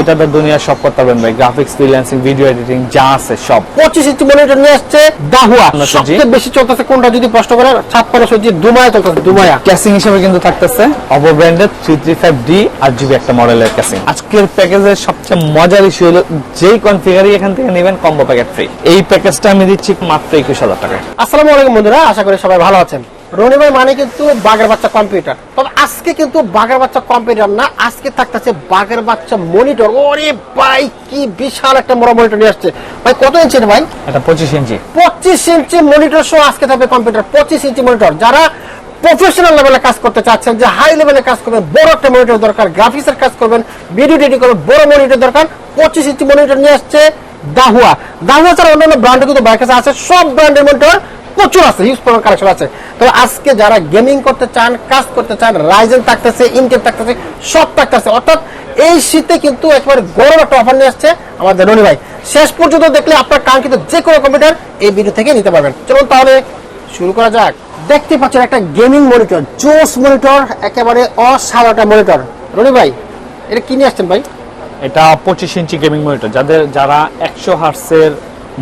এটা তো দুনিয়ার সব করতে পারবেন ভাই। গ্রাফিক্স ফ্রিল্যান্সিং ভিডিও এডিটিং যা আছে সব। পঁচিশ ইঞ্চি মনিটর নিয়ে আসছে দাহুয়া। সবচেয়ে বেশি চলতেছে কোনটা যদি প্রশ্ন ছাপ্পান্ন দুমায়া চলতেছে দুমায়া। ক্যাসিং হিসেবে কিন্তু থাকতেছে অপো ব্র্যান্ডের three three five D R GB একটা মডেলের ক্যাসিং আজকের প্যাকেজের সবচেয়ে মজার ইস্যু হলো যেই কনফিগারই এখান থেকে নেবেন কম্বো প্যাকেট ফ্রি এই প্যাকেজটা আমি দিচ্ছি মাত্র একুশ হাজার টাকায়। আসসালামু আলাইকুম বন্ধুরা আশা করি সবাই ভালো আছেন। রনি ভাই মানে কিন্তু বাঘের বাচ্চা কম্পিউটার তবে আজকে কিন্তু বাঘের বাচ্চা কম্পিউটার না আজকে থাকতেছে বাঘের বাচ্চা মনিটর ওরে ভাই কি বিশাল একটা বড় মনিটর নিয়ে আসছে। ভাই কত ইঞ্চি এটা ভাই? এটা পঁচিশ ইঞ্চি পঁচিশ ইঞ্চি মনিটর সহ আজকে থাকবে কম্পিউটার পঁচিশ ইঞ্চি মনিটর যারা প্রফেশনাল লেভেলে কাজ করতে চাচ্ছেন যে হাই লেভেলে কাজ করবেন বড় একটা মনিটর দরকার গ্রাফিক্সের কাজ করবেন ভিডিও এডিটিং করবেন বড় মনিটর দরকার পঁচিশ ইঞ্চি মনিটর নিয়ে আসছে দাহুয়া। দাহুয়া ছাড়া অন্যান্য ব্র্যান্ডে কিন্তু বাইক কাছে আছে সব ব্র্যান্ডের মনিটর প্রচুর আছে হিউজ পরিমাণ কালেকশন আছে। তবে আজকে যারা গেমিং করতে চান, কাজ করতে চান রাইজেন থাকতেছে ইনটেক থাকতেছে, সব থাকতেছে। অর্থাৎ এই শীতে কিন্তু একেবারে গরম একটা অফার নিয়ে আসছে আমাদের রনি ভাই। শেষ পর্যন্ত দেখলে আপনার কাঙ্ক্ষিত যে কোনো কম্পিউটার এই ভিডিও থেকে নিতে পারবেন। চলুন তাহলে শুরু করা যাক। দেখতে পাচ্ছেন একটা গেমিং মনিটর জোস মনিটর একেবারে অসাধারণ মনিটর রনি ভাই, এটা কি নিয়ে আসছেন ভাই? এটা পঁচিশ ইঞ্চি গেমিং মনিটর যাদের, যারা একশো হার্সের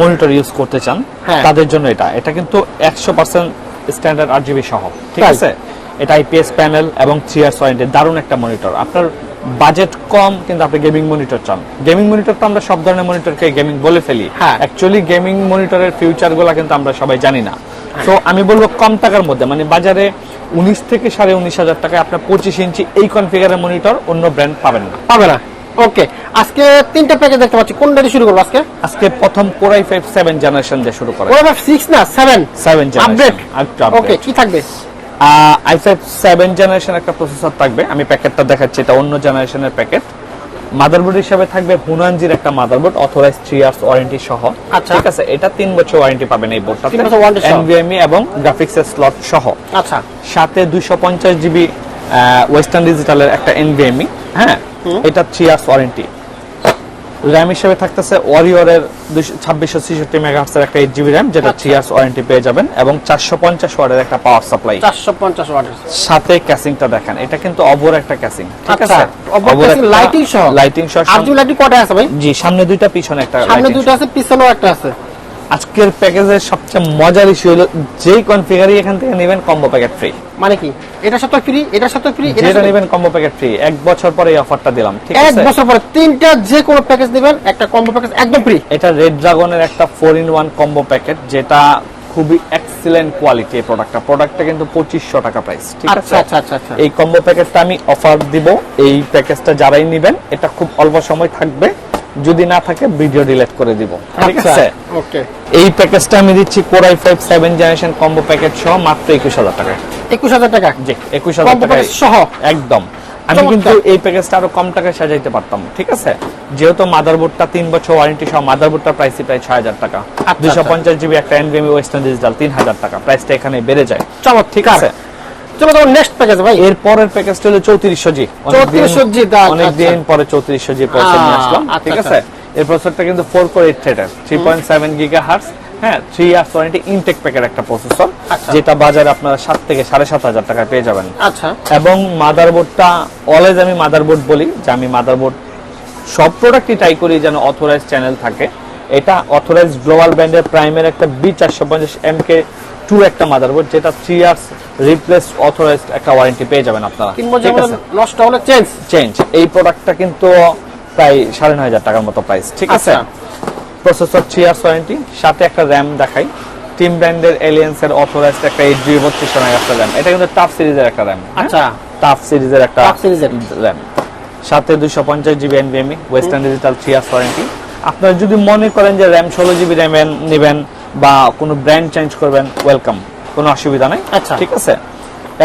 মনিটর ইউজ করতে চান হ্যাঁ। তাদের জন্য এটা। এটা কিন্তু একশো পার্সেন্ট স্ট্যান্ডার্ড আর জিবি সহ ঠিক আছে? এটা আইপিএস প্যানেল এবং থ্রি ইয়ার্স ওয়ারেন্টি দারুণ একটা মনিটর আপনার বাজেট কম কিন্তু আপনি গেমিং মনিটর চান। গেমিং মনিটর তো আমরা সব ধরনের মনিটরকে গেমিং বলে ফেলি। হ্যাঁ। অ্যাকচুয়ালি গেমিং মনিটরের ফিউচারগুলা কিন্তু আমরা সবাই জানি না। তো আমি বলব কম টাকার মধ্যে মানে বাজারে উনিশ থেকে সাড়ে উনিশ হাজার টাকায় আপনার পঁচিশ ইঞ্চি এই কনফিগারের মনিটর অন্য ব্র্যান্ড পাবেন না। পাবে না। ওকে আজকে তিনটা প্যাকেজ দেখতে পাচ্ছি। কোনটা দিয়ে শুরু করব আজকে? আজকে প্রথম কোরাই ফাইভ সেভেন জেনারেশন দিয়ে শুরু করে। ওরা সিক্স না আপডেট ওকে কি থাকবে? আই জেনারেশন একটা প্রসেসর থাকবে। আমি প্যাকেটটা দেখাচ্ছি এটা অন্য জেনারেশনের প্যাকেট মাদারবোর্ড হিসেবে থাকবে হুনানজির একটা motherboard authorize three years warranty সহ। আচ্ছা। ঠিক আছে এটা তিন বছর ওয়ারেন্টি পাবেন এই বোর্ডটাতে। এনভিএমই এবং গ্রাফিক্স এর স্লট সহ। আচ্ছা। সাথে দুইশো পঞ্চাশ জিবি ওয়েস্টার্ন ডিজিটালের একটা এনভিএমই হ্যাঁ এটা থ্রি ইয়ার্স ওয়ারেন্টি র্যাম হিসেবে থাকতেছে ওয়ারিয়রের ছাব্বিশশো ছিষট্টি মেগাহার্সের একটা এইট জিবি র্যাম যেটা। থ্রি ইয়ার্স ওয়ারেন্টি পেয়ে যাবেন এবং চারশো পঞ্চাশ ওয়ার্ডের একটা পাওয়ার সাপ্লাই চারশো পঞ্চাশ ওয়াটের। সাথে ক্যাসিংটা দেখেন এটা কিন্তু অবর একটা ক্যাসিং ঠিক আচ্ছা, আছে? lighting সহ? লাইটিং সহ আর দুই কটা আছে ভাই? জি সামনে দুইটা পিছনে একটা সামনে দুটো আছে পিছনেও একটা আছে। আজকের প্যাকেজের সবচেয়ে মজার ইস্যু হলো যেই কনফিগারই এখান থেকে নেবেন কম্বো প্যাকেট ফ্রি মানে কি? এটার সাথে ফ্রি এটার সাথে ফ্রি যেটা নেবেন কম্বো প্যাকেট ফ্রি এক বছর পরে এই অফারটা দিলাম ঠিক আছে? এক বছর পরে তিনটা যে কোনো প্যাকেজ নেবেন একটা কম্বো প্যাকেজ একদম ফ্রি এটা রেড ড্রাগনের একটা four in one combo packet যেটা খুবই এক্সিলেন্ট কোয়ালিটি এই প্রোডাক্টটা প্রোডাক্টটা কিন্তু পঁচিশশো টাকা প্রাইস ঠিক আচ্ছা আছে? আচ্ছা আচ্ছা আচ্ছা। এই কম্বো প্যাকেটটা আমি অফার দিব এই প্যাকেজটা যারাই নেবেন এটা খুব অল্প সময় থাকবে। যদি না থাকে ভিডিও ডিলিট করে দিব। ঠিক আচ্ছা আছে? ওকে এই প্যাকেজটা আমি দিচ্ছি Core i five seven generation combo packet সহ মাত্র একুশ হাজার টাকা একুশ হাজার টাকা? জি একুশ হাজার কম্বো টাকা সহ? একদম। আমি কিন্তু এই প্যাকেজটা আরও কম টাকায় সাজাইতে পারতাম ঠিক আছে? যেহেতু মাদারবোর্ডটা তিন বছর ওয়ারেন্টি সহ মাদারবোর্ডটা প্রাইস প্রায় ছয় হাজার টাকা। আচ্ছা, দুশো পঞ্চাশ জিবি একটা এনভিএমি ওয়েস্টার্ন ডিজিটাল তিন হাজার টাকা। প্রাইসটা এখানে বেড়ে যায়। চমৎ ঠিক আছে? চলো তখন নেক্সট প্যাকেজ ভাই। এর পরের প্যাকেজটা হলো চৌত্রিশশো জি। 3400 জি, অনেক দিন আচ্ছা। পরে চৌত্রিশশো জি প্রসেসর নিয়ে আসলাম আচ্ছা, ঠিক আচ্ছা। আছে? এই প্রসেসরটা কিন্তু কোর থ্রেডের হ্যাঁ থ্রি ইনটেক প্যাকের একটা প্রসেসর। যেটা বাজারে আপনারা সাত থেকে সাড়ে সাত হাজার টাকায় পেয়ে যাবেন। আচ্ছা। এবং মাদারবোর্ডটা অলওয়েজ আমি মাদারবোর্ড বলি যে আমি মাদারবোর্ড সব প্রোডাক্টই ট্রাই করি যেন অথরাইজ চ্যানেল থাকে। এটা অথরাইজ গ্লোবাল ব্র্যান্ডের প্রাইমের একটা বি চারশো পঞ্চাশ এম কে টু একটা মাদারবোর্ড যেটা থ্রি ইয়ার্স রিপ্লেস অথরাইজ একটা ওয়ারেন্টি পেয়ে যাবেন আপনারা। নষ্ট হলে চেঞ্জ চেঞ্জ এই প্রোডাক্টটা কিন্তু প্রায় সাড়ে নয় হাজার টাকার মতো প্রাইস ঠিক আছে। প্রসেসর থ্রি ইয়ার্স ওয়ারেন্টি সাথে একটা র্যাম দেখাই। টিম ব্র্যান্ডের এলিয়েন্স এর অথরাইজড একটা এইট জিবি বত্রিশশো একটা র্যাম এটা কিন্তু টাফ সিরিজের একটা র্যাম আচ্ছা। টাফ সিরিজের একটা র্যাম সাথে দুশো পঞ্চাশ GB NVMe Western Digital three years warranty আপনারা যদি মনে করেন যে র্যাম ষোলো জিবি র্যাম নেবেন বা কোনো ব্র্যান্ড চেঞ্জ করবেন ওয়েলকাম কোনো অসুবিধা নাই। আচ্ছা। ঠিক আছে?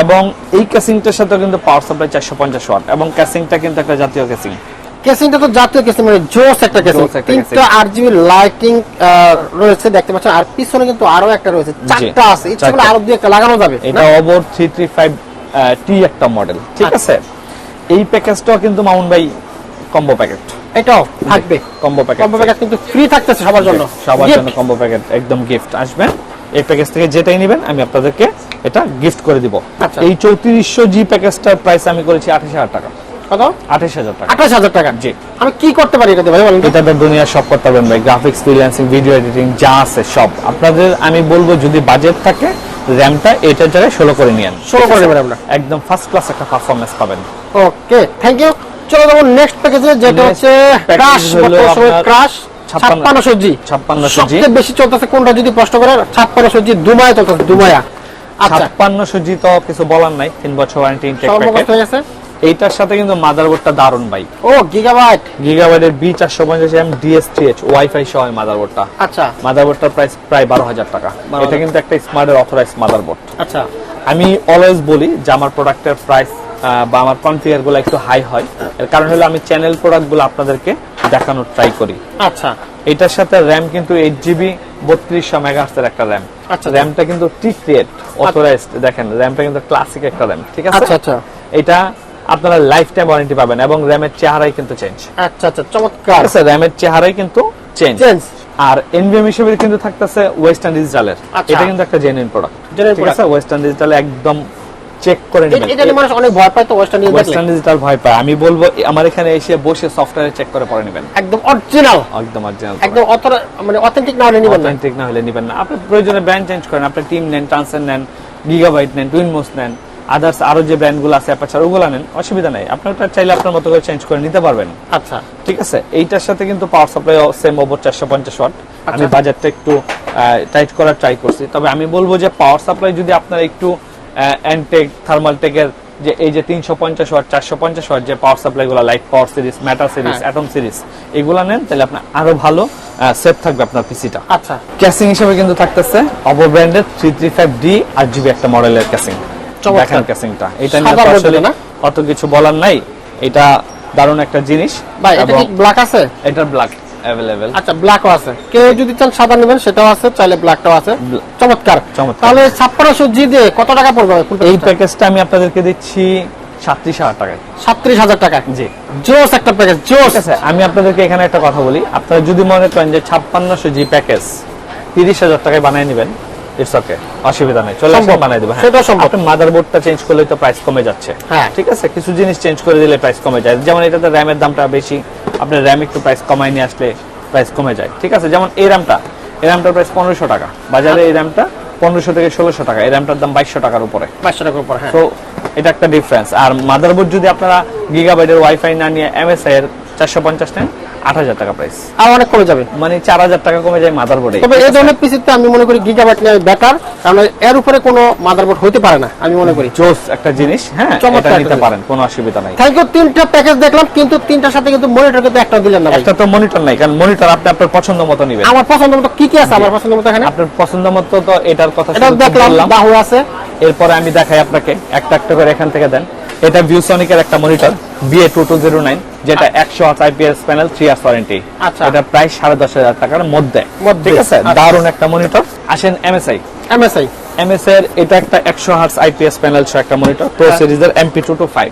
এবং এই ক্যাসিংটার সাথে কিন্তু পাওয়ার সাপ্লাই চারশো পঞ্চাশ ওয়াট এবং ক্যাসিংটা কিন্তু একটা জাতীয় ক্যাসিং কেসিংটা তো জাতীয় কেসিং মানে জোস একটা কেসিং তিনটা আট জিবি লাইটিং রয়েছে দেখতে পাচ্ছেন। আর পিছনে কিন্তু আরও একটা রয়েছে। চারটা আছে। ইচ্ছা করলে আরও দুই একটা লাগানো যাবে এটা ওভর থ্রি থ্রি ফাইভ টি একটা মডেল ঠিক আচ্ছা। আছে? এই প্যাকেজটাও কিন্তু মামুন ভাই কম্বো প্যাকেট এটাও থাকবে কম্বো প্যাকেট কম্বো প্যাকেট কিন্তু ফ্রি থাকতেছে সবার জন্য। সবার জন্য কম্বো প্যাকেট একদম গিফট আসবে। এই প্যাকেজ থেকে যেটাই নেবেন আমি আপনাদেরকে এটা গিফট করে দিব। আচ্ছা। এই চৌত্রিশশো জি প্যাকেজটার প্রাইস আমি করেছি আঠাশ হাজার টাকা। কত? আঠাশ হাজার টাকা। আঠাশ হাজার টাকা। জি। আমি কি করতে পারি এটাতে ভাই বলেন? এটাতে দুনিয়ার সব করতে পারবেন ভাই। গ্রাফিক্স ফ্রিল্যান্সিং ভিডিও এডিটিং যা আছে সব। আপনাদের আমি বলব যদি বাজেট থাকে র্যামটা এটার জায়গায় ষোলো করে নিয়েন 16 করে নেবেন আমরা। একদম ফার্স্ট ক্লাস একটা পারফরমেন্স পাবেন। ওকে থ্যাংক ইউ চলো যাব নেক্সট প্যাকেজে যেটা হচ্ছে ক্রাশ ক্রাশ 56 ছাপ্পান্নশো জি 5600G সবচেয়ে বেশি চলতেছে কোনটা যদি প্রশ্ন করে ছাপ্পান্নশো জি দুমায়া চলতেছে দুমায়া। আচ্ছা। তো কিছু বলার নাই তিন বছর ওয়ারেন্টি ইনটেক হয়ে গেছে। এইটার সাথে কিন্তু মাদারবোর্ডটা দারুণ ভাই। ও গিগাবাইট গিগাবাইটের বি চারশো পঞ্চাশ এম ডিএসটিএইচ ওয়াইফাই সহ মাদারবোর্ডটা আচ্ছা। মাদারবোর্ডটার প্রাইস প্রায় বারো হাজার টাকা। এটা কিন্তু একটা স্মার্টের অথরাইজ মাদারবোর্ড আচ্ছা। আমি অলওয়েজ বলি যে আমার প্রোডাক্টের প্রাইস বা আমার কনফিগারগুলো একটু হাই হয়। এর কারণ হলো আমি চ্যানেল প্রোডাক্টগুলো আপনাদেরকে দেখানোর ট্রাই করি। আচ্ছা। এটার সাথে র্যাম কিন্তু এইট জিবি বত্রিশশো মেগাহার্সের একটা র্যাম আচ্ছা। র্যামটা কিন্তু টি ক্রিয়েট অথরাইজড দেখেন র্যামটা কিন্তু ক্লাসিক একটা র্যাম ঠিক আছে? আচ্ছা আচ্ছা। এটা আপনারা লাইফ টাইম ওয়ারেন্টি পাবেন এবং র্যামের চেহারাই কিন্তু চেঞ্জ আচ্ছা আচ্ছা চমৎকার। আছে র্যামের চেহারাই কিন্তু চেঞ্জ চেঞ্জ আর এনভিএম হিসেবে কিন্তু থাকতেছে ওয়েস্টার্ন ডিজিটালের আচ্ছা। এটা কিন্তু একটা জেনুইন প্রোডাক্ট ঠিক আছে ওয়েস্টার্ন ডিজিটাল একদম চেক করে নেবেন। এটা মানুষ অনেক ভয় পায় তো ওয়েস্টার্ন ইউজ ওয়েস্টার্ন ডিজিটাল ভয় পায়। আমি বলব আমার এখানে এসে বসে সফটওয়্যারে চেক করে পরে নেবেন। একদম অরিজিনাল একদম অরিজিনাল একদম মানে অথেন্টিক না হলে নিবেন না। অথেন্টিক না হলে নেবেন না। আপনি প্রয়োজনে ব্র্যান্ড চেঞ্জ করেন আপনি টিম নেন ট্রান্সেন নেন গিগাবাইট নেন টুইনমোস নেন। আদার্স আরও যে ব্র্যান্ডগুলো আছে অ্যাপাচার ওগুলো নেন অসুবিধা নেই। আপনার ওটা চাইলে আপনার মতো করে চেঞ্জ করে নিতে পারবেন। আচ্ছা। ঠিক আছে? এইটার সাথে কিন্তু পাওয়ার সাপ্লাই সেম ওভার চারশো পঞ্চাশ ওয়াট আমি আচ্ছা। বাজারটা একটু টাইট করার ট্রাই করছি। তবে আমি বলব যে পাওয়ার সাপ্লাই যদি আপনার একটু অ্যান্টেক থার্মালটেকের যে এই যে তিনশো পঞ্চাশ ওয়াট চারশো পঞ্চাশ ওয়াট যে পাওয়ার সাপ্লাই গুলো light power series matter series. Atom series এগুলো নেন তাহলে আপনার আরও ভালো সেফ থাকবে আপনার পিসিটা। আচ্ছা। ক্যাসিং হিসেবে কিন্তু থাকতেছে অপো ব্র্যান্ডের three three five D R GB একটা মডেলের ক্যাসিং। দেখেন ক্যাসিংটা। এটা নিয়ে আসলে না? অত কিছু বলার নাই। এটা দারুণ একটা জিনিস। ভাই এটা কি ব্ল্যাক আছে? এটার ব্ল্যাক আচ্ছা ব্ল্যাকও আছে। কেউ যদি চান সাদা নেবেন সেটাও আছে চাইলে ব্ল্যাকটাও আছে। চমৎকার। তাহলে ছাপ্পান্নশো জি দিয়ে কত টাকা পড়বে এই প্যাকেজটা আমি আপনাদেরকে দিচ্ছি টাকায়। টাকা জি। জোস একটা প্যাকেজ জোস। আছে আমি আপনাদেরকে এখানে একটা কথা বলি। আপনারা যদি মনে করেন যে ছাপ্পান্নশো জি প্যাকেজ তিরিশ হাজার টাকায় বানিয়ে নেবেন ইটস ওকে অসুবিধা নেই। চলে সম্ভব। বানিয়ে দেবো। সেটাও সম্ভব। আপনি মাদারবোর্ডটা চেঞ্জ করলে তো প্রাইস কমে যাচ্ছে। হ্যাঁ। ঠিক আছে? কিছু জিনিস চেঞ্জ করে দিলে প্রাইস কমে যায়। যেমন এটাতে র্যামের দামটা বেশি আপনার র্যাম একটু প্রাইস কমায় নিয়ে আসলে প্রাইস কমে যায়। ঠিক আছে? যেমন এই র্যামটা এই র্যামটার প্রাইস পনেরোশো টাকা। বাজারে এই র্যামটা পনেরোশো থেকে ষোলোশো টাকা। এই র্যামটার দাম বাইশশো টাকার উপরে। পাঁচশো টাকার উপর হ্যাঁ। তো এটা একটা ডিফারেন্স আর মাদারবোর্ড যদি আপনারা গিগাবাইটের ওয়াইফাই না নিয়ে এমএসআই এর চারশো পঞ্চাশ নেন আট হাজার টাকা প্রাইস আর অনেক কমে যাবে। মানে চার হাজার টাকা কমে যায় মাদারবোর্ডে তবে এই ধরনের পিসিতে আমি মনে করি গিগাবাইট নেওয়া বেটার কারণ এর উপরে কোনো মাদারবোর্ড হইতে পারে না আমি মনে করি। জোস একটা জিনিস হ্যাঁ চমৎকার এটা নিতে পারেন কোনো অসুবিধা নাই। থ্যাংক ইউ তিনটা প্যাকেজ দেখলাম কিন্তু তিনটার সাথে কিন্তু মনিটর কিন্তু একটা দিলেন না একটা তো মনিটর নাই কারণ মনিটর আপনি আপনার পছন্দ মতো নিবেন। আমার পছন্দ মতো কি কি আছে? আমার পছন্দ মতো এখানে? আপনার পছন্দ মতো তো এটার কথা দেখলাম বাহু আছে। এরপরে আমি দেখাই আপনাকে একটা একটা করে এখান থেকে দেন। এটা ভিউসনিকের একটা monitor VA two two zero nine যেটা একশো আট IPS panel three years warranty আচ্ছা। এটা প্রায় সাড়ে দশ হাজার টাকার মধ্যে। ঠিক আছে? আচ্ছা। দারুণ একটা মনিটর আসেন এমএসআই এমএসআই এমএস এর এটা একটা একশো হার্স আইপিএস প্যানেল সহ একটা মনিটর প্রো। সিরিজের M P two two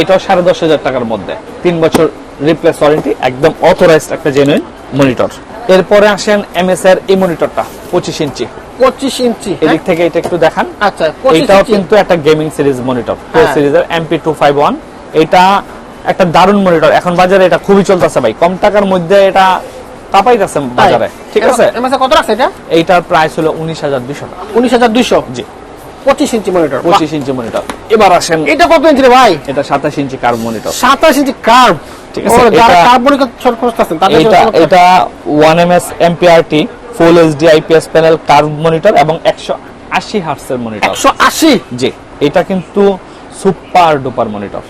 five সাড়ে দশ হাজার টাকার মধ্যে। তিন বছর রিপ্লেস ওয়ারেন্টি একদম অথরাইজড একটা জেনুইন মনিটর এরপরে আসেন এমএস এর এই মনিটরটা পঁচিশ ইঞ্চি। পঁচিশ ইঞ্চি হ্যাঁ? এদিক থেকে এটা একটু দেখান। আচ্ছা এটাও কিন্তু একটা গেমিং সিরিজ মনিটর প্রো। সিরিজের M P two five one একটা দারুণ মনিটর এখন বাজারে এটা খুবই চলতেছে ভাই। কম টাকার মধ্যে এটা কাপাইতেছে বাজারে ঠিক আছে? কত রাখছে এটা? এইটার প্রাইস হলো উনিশ হাজার দুশো টাকা। উনিশ হাজার দুইশো? জি। পঁচিশ ইঞ্চি মনিটর পঁচিশ ইঞ্চি মনিটর। এবার আসেন। এটা কত ইঞ্চি ভাই? এটা সাতাশ ইঞ্চি কার্ভ মনিটর সাতাশ ইঞ্চি কার্ভ ঠিক আছে, এটা- কার্ভ মনিটর ছোট খুঁজতেছেন এটা। এটা one M S MPRT full HD IPS panel curve monitor এবং একশো আশি হার্টসের মনিটর একশো আশি? জি এটা কিন্তু সুপার ডুপার মনিটর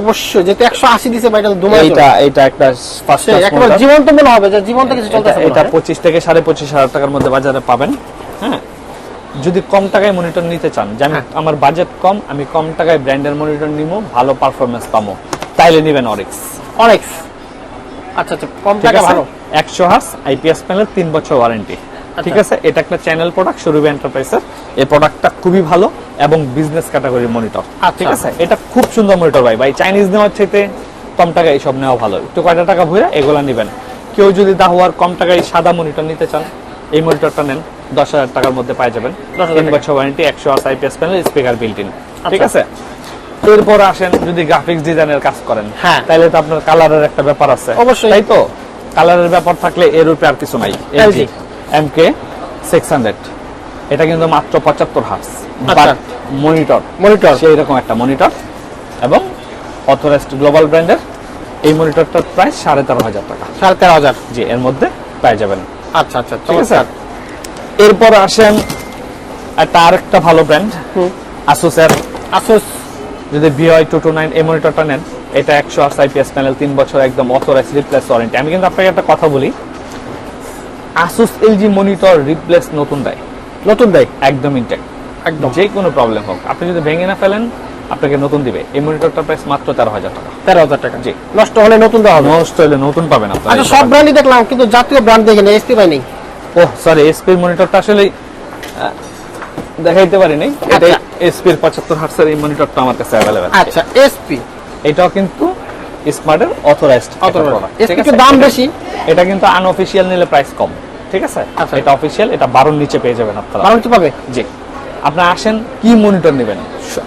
অবশ্যই যেটা একশো আশি দিছে ভাই এটা এটা একটা ফার্স্ট। একেবারে জীবন্ত মনে হবে যে জীবন্ত কিছু চলতেছে এটা হয়। পঁচিশ থেকে সাড়ে পঁচিশ হাজার টাকার মধ্যে বাজারে পাবেন হ্যাঁ? যদি কম টাকায় মনিটর নিতে চান যে আমি হ্যাঁ। আমার বাজেট কম আমি কম টাকায় ব্র্যান্ডের মনিটর নিবো ভালো পারফরমেন্স পাবো তাইলে নিবেন অরিক্স অনেক্স আচ্ছা আচ্ছা কম টাকা ভালো। একশো হার্স আইপিএস প্যানেল তিন বছর ওয়ারেন্টি। ঠিক আছে? এটা একটা চ্যানেল প্রোডাক্ট সরুবি এন্টারপ্রাইজের এই প্রোডাক্টটা খুবই ভালো এবং বিজনেস ক্যাটাগরির মনিটর আচ্ছা। ঠিক আছে? এটা খুব সুন্দর মনিটর ভাই। ভাই চাইনিজ নেওয়ার চাইতে কম টাকায় এইসব নেওয়া ভালো। একটু কয়টা টাকা ভরে এগুলা নেবেন। কেউ যদি দাহুয়ার কম টাকায় সাদা মনিটর নিতে চান এই মনিটরটা নেন। দশ হাজার টাকার মধ্যে পাই যাবেন। তিন বছর ওয়ারেন্টি একশো আস IPS panel speaker built in ঠিক আচ্ছা। আছে? এরপর আসেন যদি গ্রাফিক্স ডিজাইনের কাজ করেন হ্যাঁ। তাহলে তো আপনার কালারের একটা ব্যাপার আছে। অবশ্যই। তাই তো? কালারের ব্যাপার থাকলে এর উপরে আর কিছু নাই। LG M K six hundred এটা কিন্তু মাত্র পঁচাত্তর হার্স আচ্ছা। মনিটর মনিটর সেই রকম একটা মনিটর এবং অথরাইজড গ্লোবাল ব্র্যান্ডের এই মনিটরটার প্রাইস সাড়ে তেরো হাজার টাকা। সাড়ে তেরো হাজার। জি এর মধ্যে পেয়ে যাবেন। আচ্ছা আচ্ছা ঠিক আছে? চমৎকার। এরপর আসেন একটা আরেকটা ভালো ব্র্যান্ড আসুসের আসুস যদি ভিআই টু টু নাইন এই মনিটরটা নেন এটা একশো আট আইপিএস প্যানেল তিন বছর একদম অথরাইজ রিপ্লেস ওয়ারেন্টি আমি কিন্তু আপনাকে একটা কথা বলি আসুস এলজি মনিটর রিপ্লেস নতুন দেয়। নতুন দেয়? একদম ইনটেক একদম। যে কোনো প্রবলেম হোক আপনি যদি ভেঙে না ফেলেন আপনাকে নতুন দিবে। এই মনিটরটার প্রাইস মাত্র তেরো হাজার টাকা। তেরো হাজার টাকা। জি। নষ্ট হলে নতুন দেওয়া হবে। নষ্ট হলে নতুন পাবেন আচ্ছা আপনার সব ব্র্যান্ডই দেখলাম কিন্তু জাতীয় ব্র্যান্ড দেখি না এসপি পাই নেই। ও সরি এসপির মনিটরটা আসলে দেখাইতে পারি নাই। এটা আচ্ছা। এসপির পঁচাত্তর হার্টসের এই মনিটরটা আমার কাছে অ্যাভেলেবেল আচ্ছা এসপি এটাও কিন্তু স্মার্টের অথরাইজড Authorized। এর একটু দাম বেশি। এটা কিন্তু আনঅফিশিয়াল নিলে প্রাইস কম ঠিক আছে? আচ্ছা। এটা অফিশিয়াল এটা বারোর নিচে পেয়ে যাবেন আপনারা। বারো পাবে? জি। আপনারা আসেন কি মনিটর নেবেন?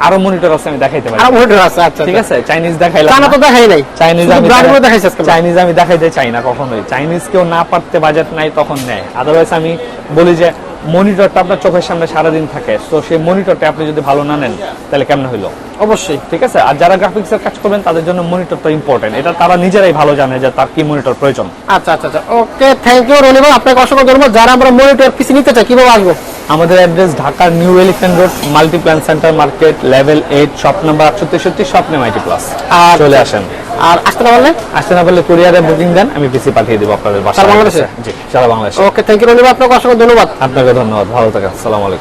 আরও মনিটর আছে আমি দেখাইতে পারি। আর মনিটর আছে আচ্ছা ঠিক আছে? চাইনিজ দেখাইলাম জানা তো দেখাই নাই। চাইনিজ আমি brand গুলো দেখাইছে আজকে চাইনিজ আমি দেখাইতে চাই না কখনোই। চাইনিজ কেউ না পারতে বাজেট নাই তখন নেয়। আদারওয়াইজ আমি বলি যে মনিটরটা আপনার চোখের সামনে সারাদিন থাকে। তো সেই মনিটরটা আপনি যদি ভালো না নেন তাহলে কেমন হইল? অবশ্যই। ঠিক আছে? আর যারা গ্রাফিক্সের কাজ করবেন তাদের জন্য মনিটরটা ইম্পর্টেন্ট এটা তারা নিজেরাই ভালো জানে যে তার কি মনিটর প্রয়োজন। আচ্ছা আচ্ছা আচ্ছা। ওকে থ্যাংক ইউ রনিবা আপনাকে অসংখ্য ধন্যবাদ। যারা আমরা মনিটর পিসি নিতে চাই কীভাবে আসব? আমাদের অ্যাড্রেস ঢাকার new Elephant Road Multiplan Center market level eight shop number আটশো তেষট্টি শপ নেম আইটি প্লাস আর- চলে আসেন। আর আসতে না পারলে? আসতে না পারলে কুরিয়ারে বুকিং দেন আমি পিসি পাঠিয়ে দিব আপনাদের বাসা বাংলাদেশে? জি সারা বাংলাদেশে। ওকে থ্যাংক ইউ রনিবা আপনাকে অসংখ্য ধন্যবাদ। আপনাকে ধন্যবাদ ভালো থাকেন আসসালামু আলাইকুম।